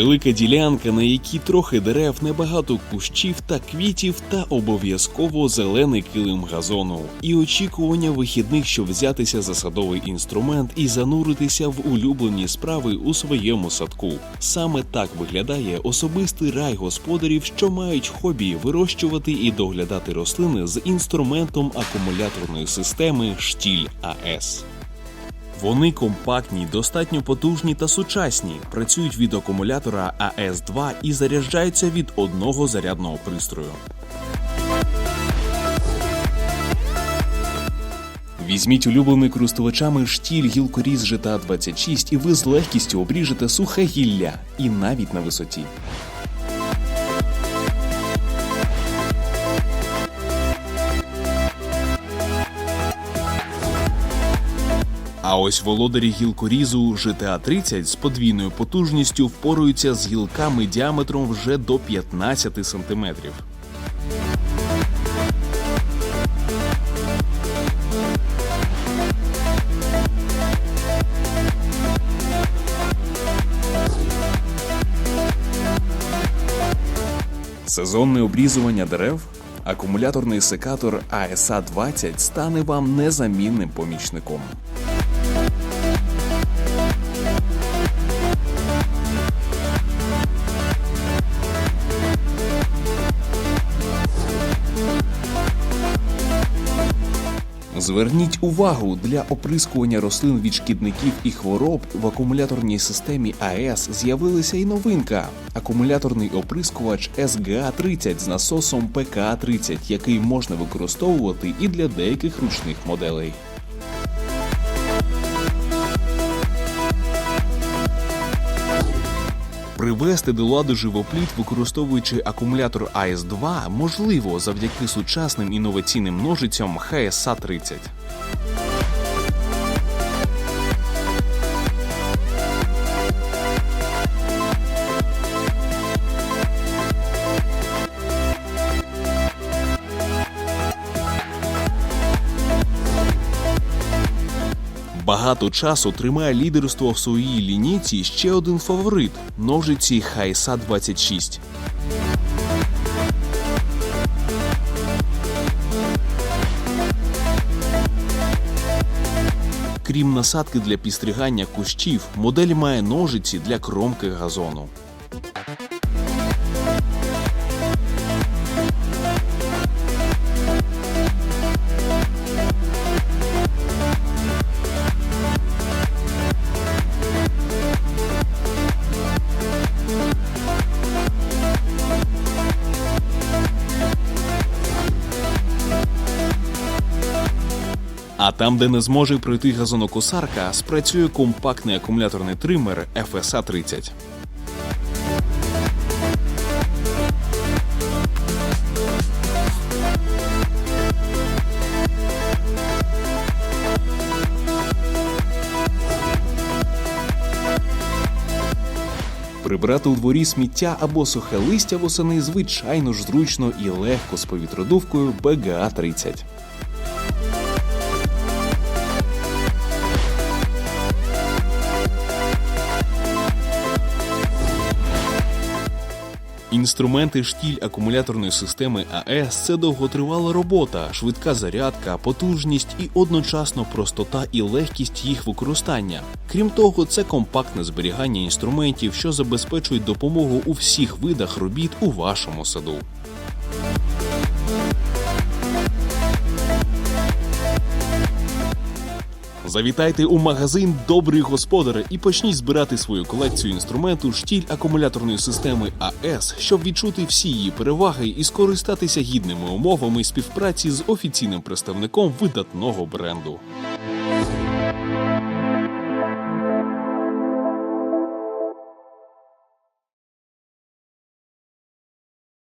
Невелика ділянка, на якій трохи дерев, небагато кущів та квітів, та обов'язково зелений килим газону. І очікування вихідних, щоб взятися за садовий інструмент і зануритися в улюблені справи у своєму садку. Саме так виглядає особистий рай господарів, що мають хобі вирощувати і доглядати рослини з інструментом акумуляторної системи Штіль АЕС. Вони компактні, достатньо потужні та сучасні, працюють від акумулятора АЕС-2 і заряджаються від одного зарядного пристрою. Візьміть улюблений користувачами штіль гілкоріз GTA 26 і ви з легкістю обріжете сухе гілля і навіть на висоті. А ось володарі гілкорізу GTA 30 з подвійною потужністю впораються з гілками діаметром вже до 15 см. Сезонне обрізування дерев, акумуляторний секатор ASA 20 стане вам незамінним помічником. Зверніть увагу для оприскування рослин від шкідників і хвороб в акумуляторній системі АЕС з'явилася і новинка акумуляторний оприскувач SGA 30 з насосом ПКА 30, який можна використовувати і для деяких ручних моделей. Привести до ладу живопліт, використовуючи акумулятор АС2, можливо завдяки сучасним інноваційним ножицям HSA 30. Багато часу тримає лідерство в своїй лінійці ще один фаворит ножиці Хайса 26. Крім насадки для підстригання кущів, модель має ножиці для кромки газону. А там, де не зможе пройти газонокосарка, спрацює компактний акумуляторний тример FSA 30. Прибрати у дворі сміття або сухе листя восени звичайно ж зручно і легко з повітродувкою BGA 30. Інструменти штіль акумуляторної системи АЕС це довготривала робота, швидка зарядка, потужність і одночасно простота і легкість їх використання. Крім того, це компактне зберігання інструментів, що забезпечують допомогу у всіх видах робіт у вашому саду. Завітайте у магазин Добрий господар і почніть збирати свою колекцію інструменту штіль акумуляторної системи АЕС, щоб відчути всі її переваги і скористатися гідними умовами співпраці з офіційним представником видатного бренду.